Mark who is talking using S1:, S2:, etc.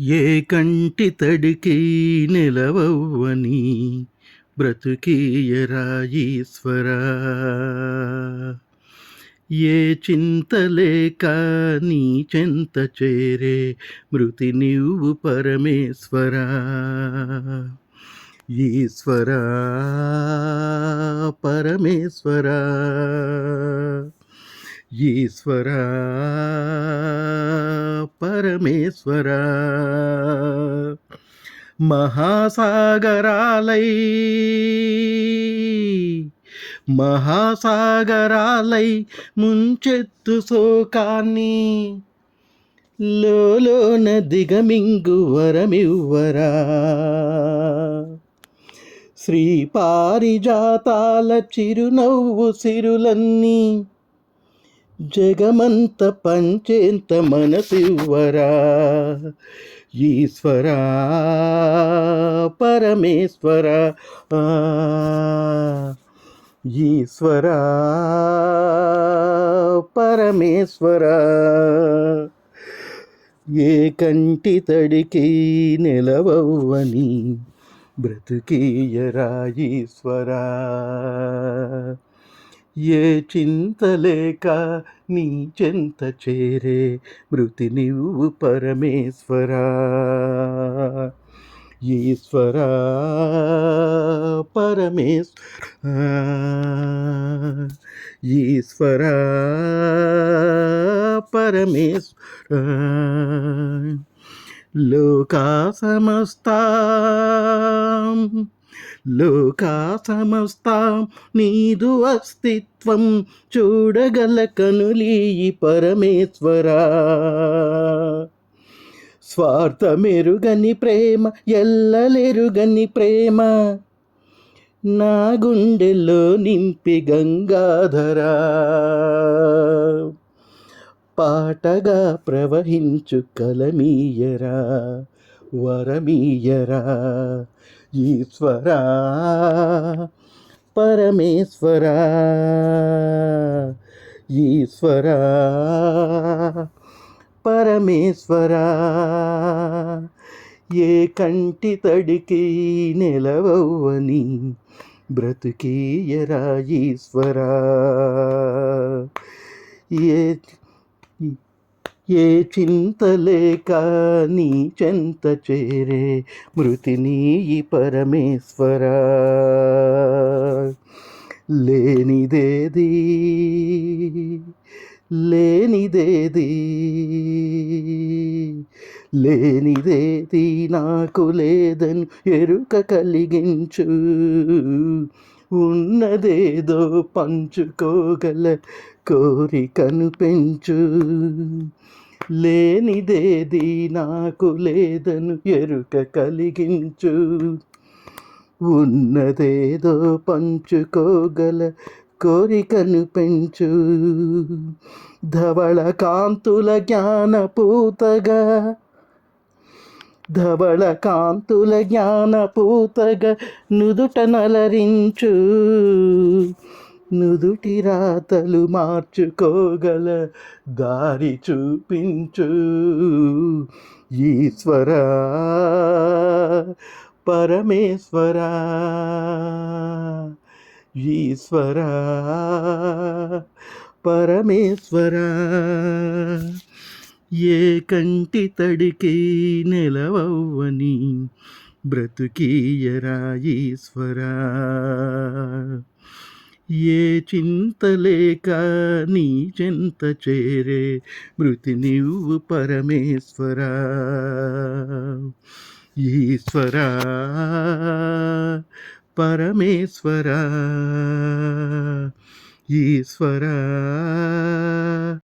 S1: ఏ కంటి తడికి నిలవవ్వని బ్రతుకీయరా ఈశ్వరా. ఏ చింతలేక నీ చెంత చేరే మృతి నీవు పరమేశ్వరా. ఈశ్వరా పరమేశ్వరా. ఈశ్వరా పరమేశ్వరా. మహాసాగరాలై మహాసాగరాలై ముంచెత్తు శోకాన్ని లోన దిగమింగు వరమివ్వరా. శ్రీ పారిజాతాల చిరునవ్వు సిరులన్నీ జగమంత పంచేంత మనసివ్వరా? ఈశ్వరా పరమేశ్వర. ఆ, ఈశ్వరా పరమేశ్వర. ఏ కంటి తడికి నిలవవ్వని బ్రతుకీయరా ఈశ్వరా? ఏ చింత లేక నీ చెంత చేరే మృతి నీవు పరమేశ్వరా. ఈశ్వరా పరమేశ్వర. ఈశ్వరా పరమేశ్వర. లోకా సమస్తా లోకా సమస్తాం నీదు అస్తిత్వం చూడగల కనులీ పరమేశ్వరా. స్వార్థమెరుగని ప్రేమ ఎల్లలెరుగని ప్రేమ నా గుండెలో నింపి గంగాధరా. పాటగా ప్రవహించు కలమీయరా వరమీయరా ఈశ్వరా పరమేశ్వరా ఈశ్వరా పరమేశ్వరా. ఏ కంటి తడికి నిలవని బ్రతుకీయరా ఈశ్వరా? ఏ ఏ చింతలేక నీ చెంత చేరే మృతి నీ పరమేశ్వరా. లేనిదేది లేనిదేది లేనిదేది నాకు లేదని ఎరుక కలిగించు. ఉన్నదేదో పంచుకోగల కోరికను పెంచు. లేనిదేది నాకు లేదను ఎరుక కలిగించు. ఉన్నదేదో పంచుకోగల కోరికను పెంచు. ధవళ కాంతుల జ్ఞానపూతగా ధవళ కాంతుల జ్ఞానపూతగా నుదుట నలరించు. నుదుటి రాతలు మార్చుకోగల దారి చూపించు. ఈశ్వరా పరమేశ్వరా ఈశ్వరా పరమేశ్వరా. ఏ కంటి తడికి నిలవవ్వని బ్రతుకీయరా ఈశ్వరా. ఏ చింతలేక నీ చెంత చేరే మృతి నీవు పరమేశ్వరా. ఈశ్వరా పరమేశ్వరా. ఈశ్వరా.